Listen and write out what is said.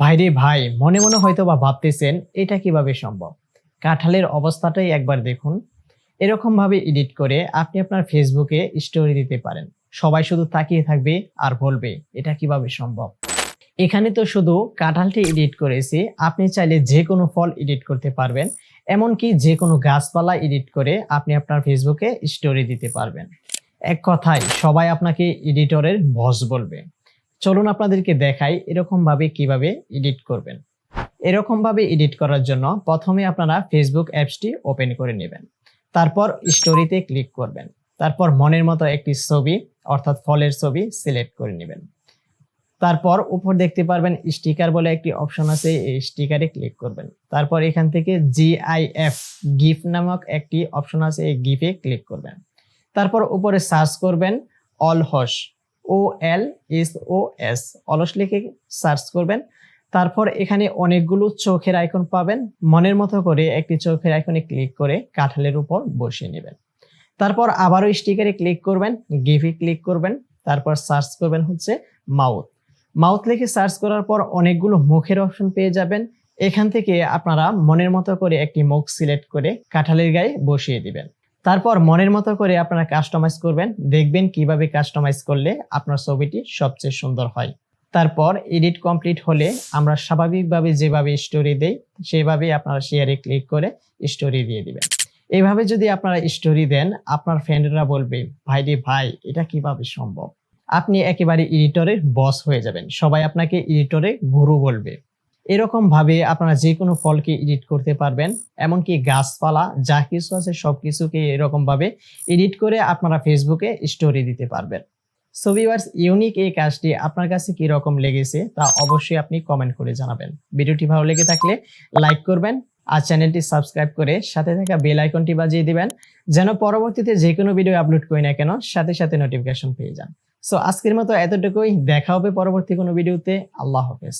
ভাইরে ভাই, মনে মনে হয়তো বা ভাবতেছেন, এটা কীভাবে সম্ভব? কাঁঠালের অবস্থাটাই একবার দেখুন। এরকম ভাবে এডিট করে আপনি আপনার ফেসবুকে স্টোরি দিতে পারেন। সবাই শুধু তাকিয়ে থাকবে আর বলবে, এটা কীভাবে সম্ভব? এখানে তো শুধু কাঁঠালটি এডিট করেছি, আপনি চাইলে যে কোনো ফল এডিট করতে পারবেন। এমনকি যে কোনো গাছপালা এডিট করে আপনি আপনার ফেসবুকে স্টোরি দিতে পারবেন। এক কথায়, সবাই আপনাকে এডিটরের বস বলবে। চলুন আপনাদেরকে দেখাই এরকম ভাবে কীভাবে এডিট করবেন। এরকম ভাবে এডিট করার জন্য প্রথমে আপনারা ফেসবুক অ্যাপসটি ওপেন করে নেবেন। তারপর স্টোরিতে ক্লিক করবেন। তারপর মনের মতো একটি ছবি, অর্থাৎ ফলের ছবি সিলেক্ট করে নেবেন। তারপর উপর দেখতে পারবেন স্টিকার বলে একটি অপশন আছে, এই স্টিকারে ক্লিক করবেন। তারপর এখান থেকে জিআইএফ গিফ নামক একটি অপশন আছে, এই গিফে ক্লিক করবেন। তারপর উপরে সার্চ করবেন, অল হস। ও এল এস ও এস অলস লিখে সার্চ করবেন। তারপর এখানে অনেকগুলো চোখের আইকন পাবেন। মনের মতো করে একটি চোখের আইকনে ক্লিক করে কাঁঠালের উপর বসিয়ে নেবেন। তারপর আবারও স্টিকারে ক্লিক করবেন গিভি ক্লিক করবেন। তারপর সার্চ করবেন হচ্ছে মাউথ মাউথ লিখে সার্চ করার পর অনেকগুলো মুখের অপশন পেয়ে যাবেন। এখান থেকে আপনারা মনের মতো করে একটি মুখ সিলেক্ট করে কাঁঠালের গায়ে বসিয়ে দিবেন। তারপর মনের মতো করে আপনারা কাস্টমাইজ করবেন। দেখবেন কীভাবে কাস্টমাইজ করলে আপনার ছবিটি সবচেয়ে সুন্দর হয়। তারপর এডিট কমপ্লিট হলে আমরা স্বাভাবিকভাবে যেভাবে স্টোরি দেই, সেভাবেই আপনারা শেয়ারে ক্লিক করে স্টোরি দিয়ে দিবেন। এইভাবে যদি আপনারা স্টোরি দেন, আপনার ফ্রেন্ডরা বলবে, ভাই রে ভাই, এটা কীভাবে সম্ভব? আপনি একেবারে এডিটরের বস হয়ে যাবেন। সবাই আপনাকে এডিটরে গুরু বলবে। এরকম ভাবে আপনারা যে কোনো ফলকে এডিট করতে পারবেন, এমনকি গাছপালা, যা কিছু আছে সবকিছুকে এরকম ভাবে এডিট করে আপনারা ফেসবুকে স্টোরি দিতে পারবেন। সো ভিউয়ার্স ইউনিক এই কাজটি আপনার কাছে কি রকম লেগেছে তা অবশ্যই আপনি কমেন্ট করে জানাবেন। ভিডিওটি ভালো লেগে থাকলে লাইক করবেন আর চ্যানেলটি সাবস্ক্রাইব করে সাথে থাকা বেল আইকনটি বাজিয়ে দিবেন, যেন পরবর্তীতে যে কোনো ভিডিও আপলোড করি না কেন সাথে সাথে নোটিফিকেশন পেয়ে যান। সো আজকের মতো এতটুকুই, দেখা হবে পরবর্তী কোনো ভিডিওতে আল্লাহ হাফেজ।